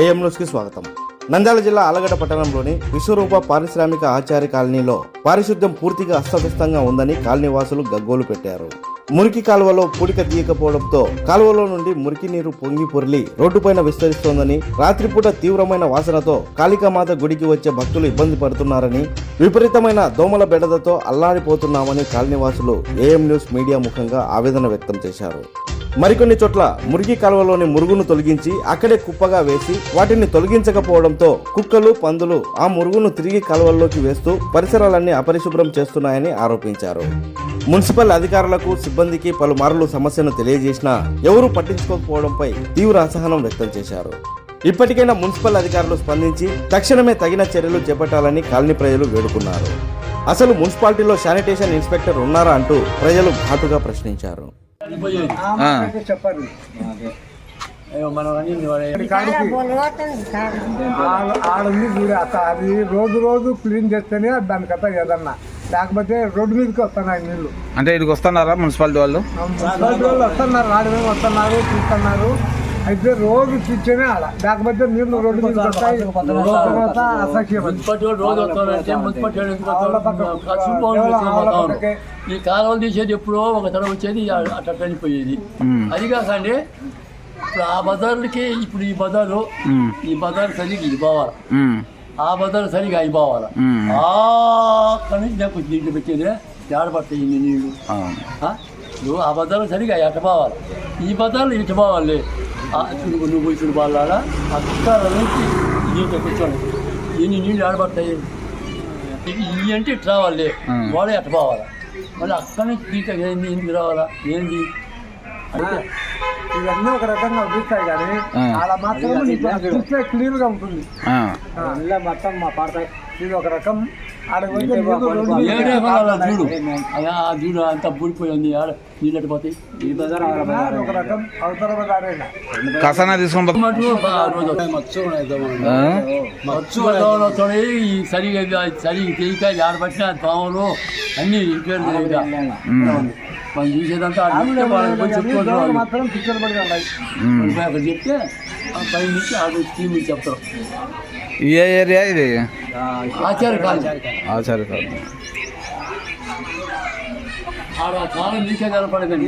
AM న్యూస్కి స్వాగతం. నంద్యాల జిల్లా ఆలగడ్డ పట్టణంలోని విశ్వరూప పారిశ్రామిక ఆచార్య కాలనీలో పారిశుద్ధ్యం పూర్తిగా అస్తవ్యస్తంగా ఉందని కాలనీ వాసులు గగ్గోలు పెట్టారు. మురికి కాలువలో పూడిక తీయకపోవడంతో కాలువలో నుండి మురికి నీరు పొంగి పొరిలి రోడ్డుపైన విస్తరిస్తోందని రాత్రిపూట తీవ్రమైన వాసనతో కాళికామాత గుడికి వచ్చే భక్తులు ఇబ్బంది పడుతున్నారని విపరీతమైన దోమల బెడదతో అల్లాడిపోతున్నామని కాలనీవాసులు ఏఎం న్యూస్ మీడియా ముఖంగా ఆవేదన వ్యక్తం చేశారు. మరికొన్ని చోట్ల మురికి కాలువలోని మురుగును తొలగించి అక్కడే కుప్పగా వేసి వాటిని తొలగించకపోవడంతో కుక్కలు పందులు ఆ మురుగును తిరిగి కాలువల్లోకి వేస్తూ పరిసరాలన్నీ అపరిశుభ్రం చేస్తున్నాయని ఆరోపించారు. మున్సిపల్ అధికారులకు సిబ్బందికి పలుమార్లు సమస్యను తెలియజేసినా ఎవరూ పట్టించుకోకపోవడంపై తీవ్ర అసహనం వ్యక్తం చేశారు. ఇప్పటికైనా మున్సిపల్ అధికారులు స్పందించి తక్షణమే తగిన చర్యలు చేపట్టాలని కాలనీ ప్రజలు వేడుకున్నారు. అసలు మున్సిపాలిటీలో శానిటేషన్ ఇన్స్పెక్టర్ ఉన్నారా అంటూ ప్రజలు ఘాటుగా ప్రశ్నించారు. చెప్పారు ఆడ- ఆడుంది అది రోజు రోజు క్లీన్ చేస్తేనే దానికత ఏదన్నా. లేకపోతే రోడ్డు మీదకి వస్తున్నాయి నీళ్ళు. అంటే ఇక్కడికి వస్తున్నారా మున్సిపాలిటీ వాళ్ళు? మున్సిపాలిటీ వాళ్ళు వస్తున్నారు. రాడమే వస్తున్నారు చూస్తున్నారు. అయితే రోజు చూస్తేనే ఆడ లేకపోతే నీళ్ళు రోడ్డు మీదకి వస్తాయి తర్వాత అసఖ్యం. ఈ కాలువలు తీసేది ఎప్పుడో ఒక తరం వచ్చేది అట్లా చనిపోయేది మ్మ్. అది కాకండి ఇప్పుడు ఆ బజార్లకి ఇప్పుడు ఈ బజారు. ఈ బజార్ సరిగ్గా ఇది పోవాలి. ఆ బజార్ సరిగ్గా అయి పోవాలి మ్మ్. ఆ అక్కడి నుంచి నాకు దీంట్లో పెట్టేది ఏడపడతాయి ఇన్ని నీళ్ళు. ఆ? నువ్వు ఆ బజార్లో సరిగా ఎట్ట పోవాలి ఈ బజార్లో ఇటు పోవాలి ఆ చుడుకు నువ్వు ఇటు పోవాలా అక్కడ నుంచి దీంట్లో కూర్చోండి. ఎన్ని నీళ్ళు ఆడబడతాయి ఇవి అంటే ఇటు రావాలి. వాడే ఎట్ట పోవాలి? మళ్ళీ అక్కడి నుంచి దీంట్లో ఏంది ఎందుకు రావాలా? ఏంది? అంటే ఇవన్నీ ఒక రకంగా చూస్తాయి కానీ. ఆడ మాత్రం నీకు చూస్తే క్లీన్గా ఉంటుంది. ఆ. మొత్తం మా పాడతాయి ఇది ఒక రకం ఆడ ఏడే చూడు. అయ్యా ఆ చూడు అంతా బూడిపోయింది ఆడ నీళ్ళు పోతాయి కసానా తీసుకొని? మచ్చు వస్తాయి ఈ సరిగా సరిగా తెలియక ఆడబట్టిన దోమలు అన్ని. మనం చూసేదంతా చెప్తే పై నుంచి ఆ స్కీమ్ చెప్తారు. ఏ ఏరియా ఇది? ఆచార్య కాలం. ఆచార్య ఆడ కాలం నీకే కనపడదండి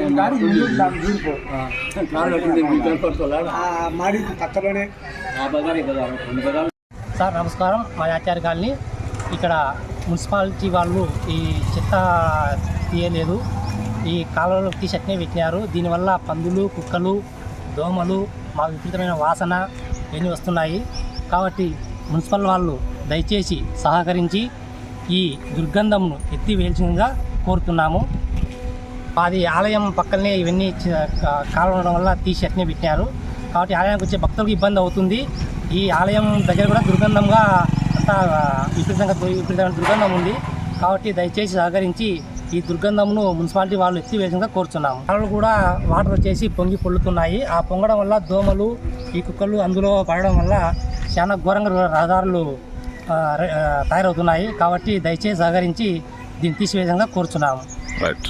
మాడి పక్కలోనే. సార్ నమస్కారం. మా ఆచార్య కాలనీ. ఇక్కడ మున్సిపాలిటీ వాళ్ళు ఈ చెత్త తీయలేదు. ఈ కాలువలో తీసి అట్నే పెట్టినారు. దీనివల్ల పందులు కుక్కలు దోమలు మా విపరీతమైన వాసన ఇవన్నీ వస్తున్నాయి. కాబట్టి మున్సిపల్ వాళ్ళు దయచేసి సహకరించి ఈ దుర్గంధంను ఎత్తివేయాల్సిందిగా కోరుతున్నాము. అది ఆలయం పక్కనే ఇవన్నీ చి- ఉండడం వల్ల తీసి అట్నే పెట్టారు కాబట్టి ఆలయానికి వచ్చే భక్తులకు ఇబ్బంది అవుతుంది. ఈ ఆలయం దగ్గర కూడా దుర్గంధంగా అంతా విపరీతంగా విపరీతమైన దుర్గంధం ఉంది. కాబట్టి దయచేసి సహకరించి ఈ దుర్గంధంను మున్సిపాలిటీ వాళ్ళు ఎత్తివేసిందిగా కోరుతున్నాము వాళ్ళు కూడా వాటర్ వచ్చేసి పొంగి పొల్లుతున్నాయి. ఆ పొంగడం వల్ల దోమలు ఈ కుక్కలు అందులో పడడం వల్ల చాలా ఘోరంగా రహదారులు తయారవుతున్నాయి కాబట్టి దయచేసి సహకరించి దీన్ని తీసివేయంగా కోరుచున్నాము. రైట్